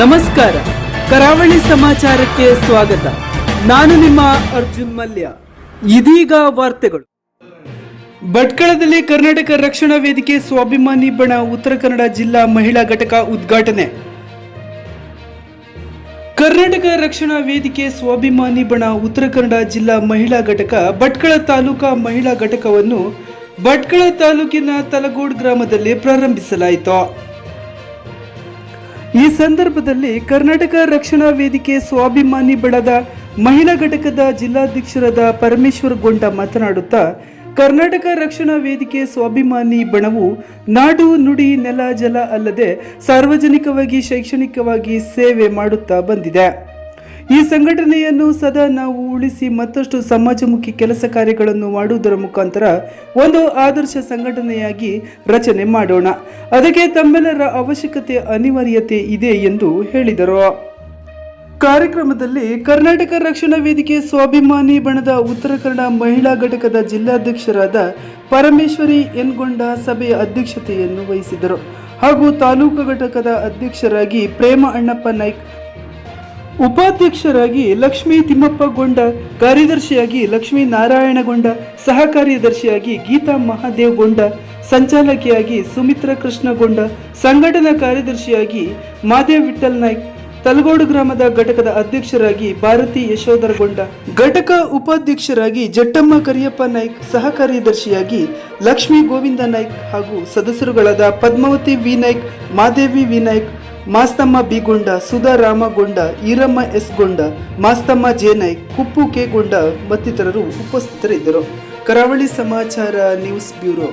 ನಮಸ್ಕಾರ. ಕರಾವಳಿ ಸಮಾಚಾರಕ್ಕೆ ಸ್ವಾಗತ. ನಾನು ನಿಮ್ಮ ಅರ್ಜುನ್ ಮಲ್ಯ. ಇದೀಗ ವಾರ್ತೆಗಳು. ಭಟ್ಕಳದಲ್ಲಿ ಕರ್ನಾಟಕ ರಕ್ಷಣಾ ವೇದಿಕೆ ಸ್ವಾಭಿಮಾನಿ ಬಣ, ಉತ್ತರ ಕನ್ನಡ ಜಿಲ್ಲಾ ಮಹಿಳಾ ಘಟಕ ಉದ್ಘಾಟನೆ. ಕರ್ನಾಟಕ ರಕ್ಷಣಾ ವೇದಿಕೆ ಸ್ವಾಭಿಮಾನಿ ಬಣ, ಉತ್ತರ ಕನ್ನಡ ಜಿಲ್ಲಾ ಮಹಿಳಾ ಘಟಕ, ಭಟ್ಕಳ ತಾಲೂಕಾ ಮಹಿಳಾ ಘಟಕವನ್ನು ಭಟ್ಕಳ ತಾಲೂಕಿನ ತಲಗೋಡ್ ಗ್ರಾಮದಲ್ಲಿ ಪ್ರಾರಂಭಿಸಲಾಯಿತು. ಸಂದರ್ಭದಲ್ಲಿ ಕರ್ನಾಟಕ ರಕ್ಷಣಾ ವೇದಿಕೆ ಸ್ವಾಭಿಮಾನಿ ಬಳದ ಮಹಿಳಾ ಘಟಕದ ಜಿಲ್ಲಾಧ್ಯಕ್ಷರಾದ ಪರಮೇಶ್ವರ್ ಗೊಂಡ ಮಾತನಾಡುತ್ತಾ, ಕರ್ನಾಟಕ ರಕ್ಷಣಾ ವೇದಿಕೆ ಸ್ವಾಭಿಮಾನಿ ಬಣವು ನಾಡು, ನುಡಿ, ನೆಲ, ಜಲ ಅಲ್ಲದೆ ಸಾರ್ವಜನಿಕವಾಗಿ, ಶೈಕ್ಷಣಿಕವಾಗಿ ಸೇವೆ ಮಾಡುತ್ತಾ ಬಂದಿದೆ. ಈ ಸಂಘಟನೆಯನ್ನು ಸದಾ ನಾವು ಉಳಿಸಿ ಮತ್ತಷ್ಟು ಸಮಾಜಮುಖಿ ಕೆಲಸ ಕಾರ್ಯಗಳನ್ನು ಮಾಡುವುದರ ಮುಖಾಂತರ ಒಂದು ಆದರ್ಶ ಸಂಘಟನೆಯಾಗಿ ರಚನೆ ಮಾಡೋಣ. ಅದಕ್ಕೆ ತಮ್ಮೆಲ್ಲರ ಅವಶ್ಯಕತೆ ಅನಿವಾರ್ಯತೆ ಇದೆ ಎಂದು ಹೇಳಿದರು. ಕಾರ್ಯಕ್ರಮದಲ್ಲಿ ಕರ್ನಾಟಕ ರಕ್ಷಣಾ ವೇದಿಕೆ ಸ್ವಾಭಿಮಾನಿ ಬಣದ ಉತ್ತರ ಕನ್ನಡ ಮಹಿಳಾ ಘಟಕದ ಜಿಲ್ಲಾಧ್ಯಕ್ಷರಾದ ಪರಮೇಶ್ವರಿ ಎನ್ಗೊಂಡ ಸಭೆಯ ಅಧ್ಯಕ್ಷತೆಯನ್ನು ವಹಿಸಿದರು. ಹಾಗೂ ತಾಲೂಕು ಘಟಕದ ಅಧ್ಯಕ್ಷರಾಗಿ ಪ್ರೇಮ ಅಣ್ಣಪ್ಪ ನಾಯ್ಕ್ ಉಪಾಧ್ಯಕ್ಷರಾಗಿ ಲಕ್ಷ್ಮೀ ತಿಮ್ಮಪ್ಪಗೊಂಡ, ಕಾರ್ಯದರ್ಶಿಯಾಗಿ ಲಕ್ಷ್ಮೀ ನಾರಾಯಣಗೊಂಡ ಸಹ ಕಾರ್ಯದರ್ಶಿಯಾಗಿ ಗೀತಾ ಮಹಾದೇವ್ಗೊಂಡ, ಸಂಚಾಲಕಿಯಾಗಿ ಸುಮಿತ್ರ ಕೃಷ್ಣಗೊಂಡ, ಸಂಘಟನಾ ಕಾರ್ಯದರ್ಶಿಯಾಗಿ ಮಾದೇವ್ ವಿಠಲ್ ನಾಯ್ಕ್, ತಲಗೋಡು ಗ್ರಾಮದ ಘಟಕದ ಅಧ್ಯಕ್ಷರಾಗಿ ಭಾರತಿ ಯಶೋಧರಗೊಂಡ, ಘಟಕ ಉಪಾಧ್ಯಕ್ಷರಾಗಿ ಜಟ್ಟಮ್ಮ ಕರಿಯಪ್ಪ ನಾಯ್ಕ್ ಸಹ ಕಾರ್ಯದರ್ಶಿಯಾಗಿ ಲಕ್ಷ್ಮೀ ಗೋವಿಂದ ನಾಯ್ಕ್ ಹಾಗೂ ಸದಸ್ಯರುಗಳಾದ Padmavathi V Naik, Madevi V Naik Masthamma B Gonda Sudha Ramagonda, Eeramma S Gonda Masthamma Jenai, Kuppu K Gonda ಮತ್ತಿತರರು ಉಪಸ್ಥಿತರಿದ್ದರು. ಕರಾವಳಿ ಸಮಾಚಾರ ನ್ಯೂಸ್ ಬ್ಯೂರೋ.